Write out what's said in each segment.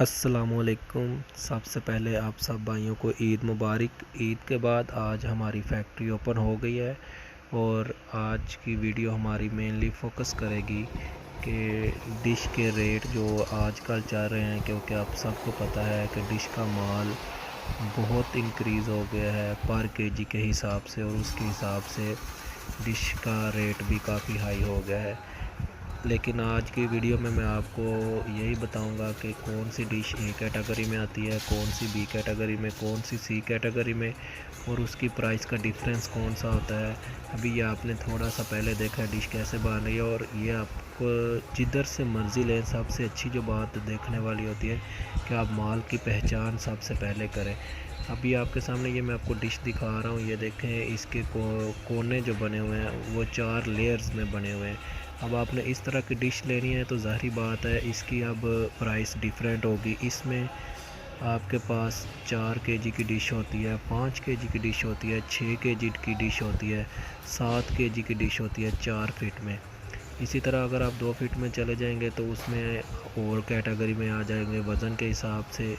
असलकुम सबसे पहले आप सब भाइयों को ईद मुबारक। ईद के बाद आज हमारी फैक्ट्री ओपन हो गई है और आज की वीडियो हमारी मेनली फोकस करेगी कि डिश के रेट जो आजकल चल रहे हैं, क्योंकि आप सबको पता है कि डिश का माल बहुत इंक्रीज़ हो गया है पर केजी के हिसाब से और उसके हिसाब से डिश का रेट भी काफ़ी हाई हो गया है। लेकिन आज की वीडियो में मैं आपको यही बताऊँगा कि कौन सी डिश ए कैटेगरी में आती है, कौन सी बी कैटेगरी में, कौन सी सी कैटेगरी में, और उसकी प्राइस का डिफरेंस कौन सा होता है। अभी ये आपने थोड़ा सा पहले देखा डिश कैसे बन रही है, और ये आपको जिधर से मर्ज़ी लें, सबसे अच्छी जो बात देखने वाली होती है कि आप माल की पहचान सबसे पहले करें। अभी आपके सामने ये मैं आपको डिश दिखा रहा हूँ। ये देखें, इसके को, कोने जो बने हुए हैं, वो चार लेयर्स में बने हुए हैं। अब आपने इस तरह की डिश लेनी है तो ज़ाहरी बात है, इसकी अब प्राइस डिफरेंट होगी। इसमें आपके पास चार के जी की डिश होती है, पाँच के जी की डिश होती है, छः के जी की डिश होती है, सात के जी की डिश होती है, चार फिट में। इसी तरह अगर आप दो फिट में चले जाएँगे तो उसमें और कैटेगरी में आ जाएँगे, वज़न के हिसाब से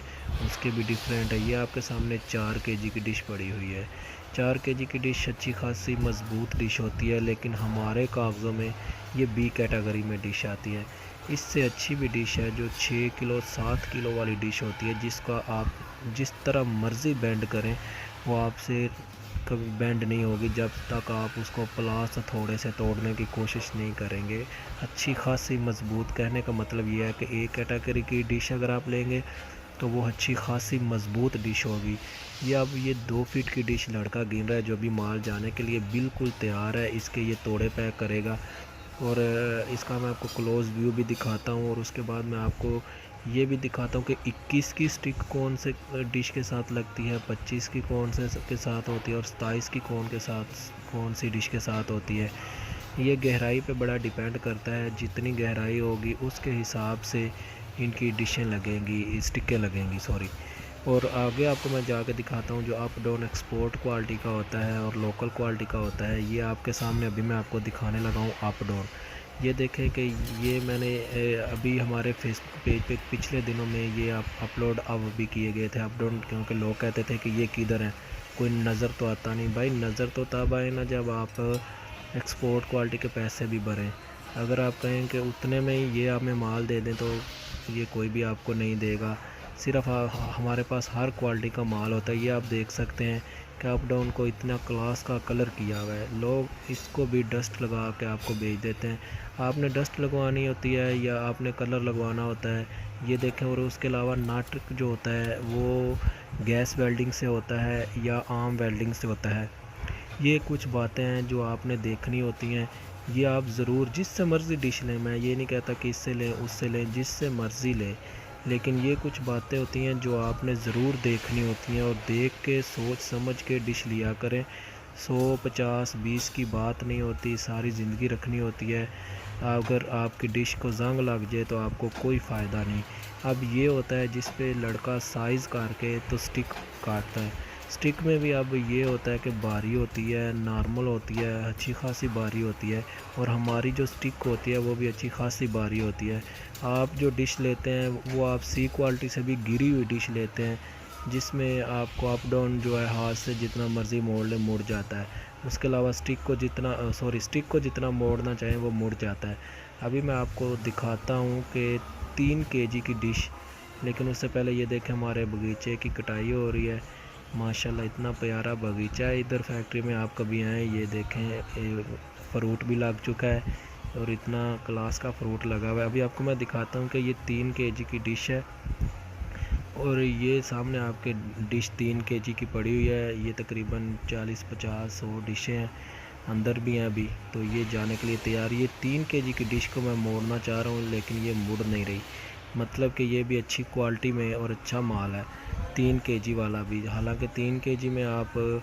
उसके भी डिफरेंट है। ये आपके सामने चार के जी की डिश पड़ी हुई है। चार के जी की डिश अच्छी खासी मज़बूत डिश होती है, लेकिन हमारे कागज़ों में ये बी कैटेगरी में डिश आती है। इससे अच्छी भी डिश है, जो छः किलो, सात किलो वाली डिश होती है, जिसका आप जिस तरह मर्ज़ी बैंड करें, वो आपसे कभी बेंड नहीं होगी, जब तक आप उसको प्लास थोड़े से तोड़ने की कोशिश नहीं करेंगे। अच्छी खासी मज़बूत कहने का मतलब यह है कि एक कैटेगरी की डिश अगर आप लेंगे तो वो अच्छी खासी मज़बूत डिश होगी। ये अब ये दो फीट की डिश लड़का गिन रहा है, जो भी माल जाने के लिए बिल्कुल तैयार है, इसके ये तोड़े पैक करेगा। और इसका मैं आपको क्लोज़ व्यू भी दिखाता हूँ, और उसके बाद मैं आपको ये भी दिखाता हूँ कि 21 की स्टिक कौन से डिश के साथ लगती है 25 की कौन से, के साथ होती है और सताईस की कौन के साथ, कौन सी डिश के साथ होती है। ये गहराई पे बड़ा डिपेंड करता है, जितनी गहराई होगी उसके हिसाब से इनकी डिशें लगेंगी, स्टिकें लगेंगी, सॉरी। और आगे आपको मैं जाके दिखाता हूँ जो अप डाउन एक्सपोर्ट क्वालिटी का होता है और लोकल क्वालिटी का होता है, ये आपके सामने अभी मैं आपको दिखाने लगा हूँ अप डाउन। ये देखें कि ये मैंने अभी हमारे फेसबुक पेज पे पिछले दिनों में ये आप अपलोड अब भी किए गए थे। अपलोड क्योंकि लोग कहते थे कि ये किधर है? कोई नज़र तो आता नहीं। भाई, नज़र तो तब आए ना जब आप एक्सपोर्ट क्वालिटी के पैसे भी भरें। अगर आप कहें कि उतने में ये हमें माल दे दें तो ये कोई भी आपको नहीं देगा। सिर्फ़ हमारे पास हर क्वालिटी का माल होता है। ये आप देख सकते हैं कि अप डाउन को इतना क्लास का कलर किया हुआ है। लोग इसको भी डस्ट लगा के आपको भेज देते हैं। आपने डस्ट लगवानी होती है या आपने कलर लगवाना होता है, ये देखें और उसके अलावा नाटक जो होता है, वो गैस वेल्डिंग से होता है या आम वेल्डिंग से होता है। ये कुछ बातें हैं जो आपने देखनी होती हैं। ये आप ज़रूर जिससे मर्ज़ी डिश लें, मैं ये नहीं कहता कि इससे लें, उससे लें, जिससे मर्ज़ी लें। लेकिन ये कुछ बातें होती हैं जो आपने ज़रूर देखनी होती हैं और देख के, सोच समझ के डिश लिया करें। सौ पचास बीस की बात नहीं होती, सारी ज़िंदगी रखनी होती है। अगर आपकी डिश को जंग लग जाए तो आपको कोई फ़ायदा नहीं। अब ये होता है जिस पे लड़का साइज़ काट के तो स्टिक काटता है। स्टिक में भी अब ये होता है कि बारी होती है नॉर्मल होती है, अच्छी खासी बारी होती है और हमारी जो स्टिक होती है वो भी अच्छी खासी बारी होती है। आप जो डिश लेते हैं, वो आप सी क्वालिटी से भी गिरी हुई डिश लेते हैं, जिसमें आपको अप डाउन जो है हाथ से जितना मर्ज़ी मोड़ ले, मुड़ जाता है। उसके अलावा स्टिक को जितना सॉरी स्टिक को जितना मोड़ना चाहें, वो मुड़ जाता है। अभी मैं आपको दिखाता हूँ कि तीन के की डिश लेकिन उससे पहले ये देखें हमारे बगीचे की कटाई हो रही है। माशाल्लाह, इतना प्यारा बगीचा है। इधर फैक्ट्री में आप कभी आएँ, ये देखें फ्रूट भी लग चुका है और इतना क्लास का फ्रूट लगा हुआ है। अभी आपको मैं दिखाता हूँ कि ये तीन के जी की डिश है और ये सामने आपके डिश तीन के जी की पड़ी हुई है। ये तकरीबन चालीस पचास सौ डिशें हैं, अंदर भी हैं अभी। तो ये जाने के लिए तैयार। ये तीन के जी की डिश को मैं मोड़ना चाह रहा हूँ, लेकिन ये मुड़ नहीं रही। मतलब कि ये भी अच्छी क्वालिटी में और अच्छा माल है। तीन के जी वाला भी, हालाँकि तीन के जी में आप,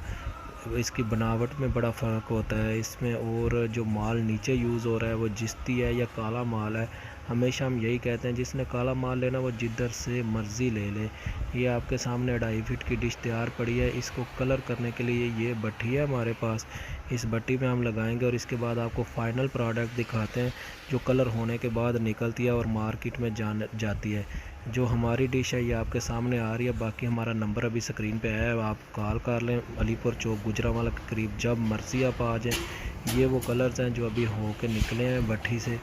इसकी बनावट में बड़ा फ़र्क होता है। इसमें और जो माल नीचे यूज़ हो रहा है, वो जिस्ती है या काला माल है, हमेशा हम यही कहते हैं, जिसने काला माल लेना वो जिधर से मर्ज़ी ले ले। ये आपके सामने ढाई फिट की डिश तैयार पड़ी है, इसको कलर करने के लिए ये भट्टी है हमारे पास। इस भट्टी में हम लगाएँगे और इसके बाद आपको फाइनल प्रोडक्ट दिखाते हैं, जो कलर होने के बाद निकलती है और मार्केट में जान, जाती है। जो हमारी डिश है, ये आपके सामने आ रही है। बाकी हमारा नंबर अभी स्क्रीन पे है, आप कॉल कर लें। अलीपुर चौक, गुजरावाला के करीब, जब मर्ज़ी आप आ जाएँ। ये वो कलर्स हैं जो अभी हो के निकले हैं भट्टी से।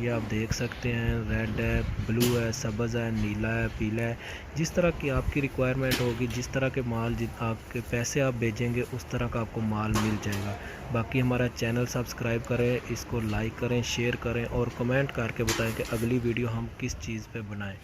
ये आप देख सकते हैं, रेड है, ब्लू है, सब्ज़ है, नीला है, पीला है। जिस तरह की आपकी रिक्वायरमेंट होगी, जिस तरह के माल जित आपके पैसे आप भेजेंगे, उस तरह का आपको माल मिल जाएगा। बाकी हमारा चैनल सब्सक्राइब करें, इसको लाइक करें शेयर करें और कमेंट करके बताएँ कि अगली वीडियो हम किस चीज़ पे बनाएँ।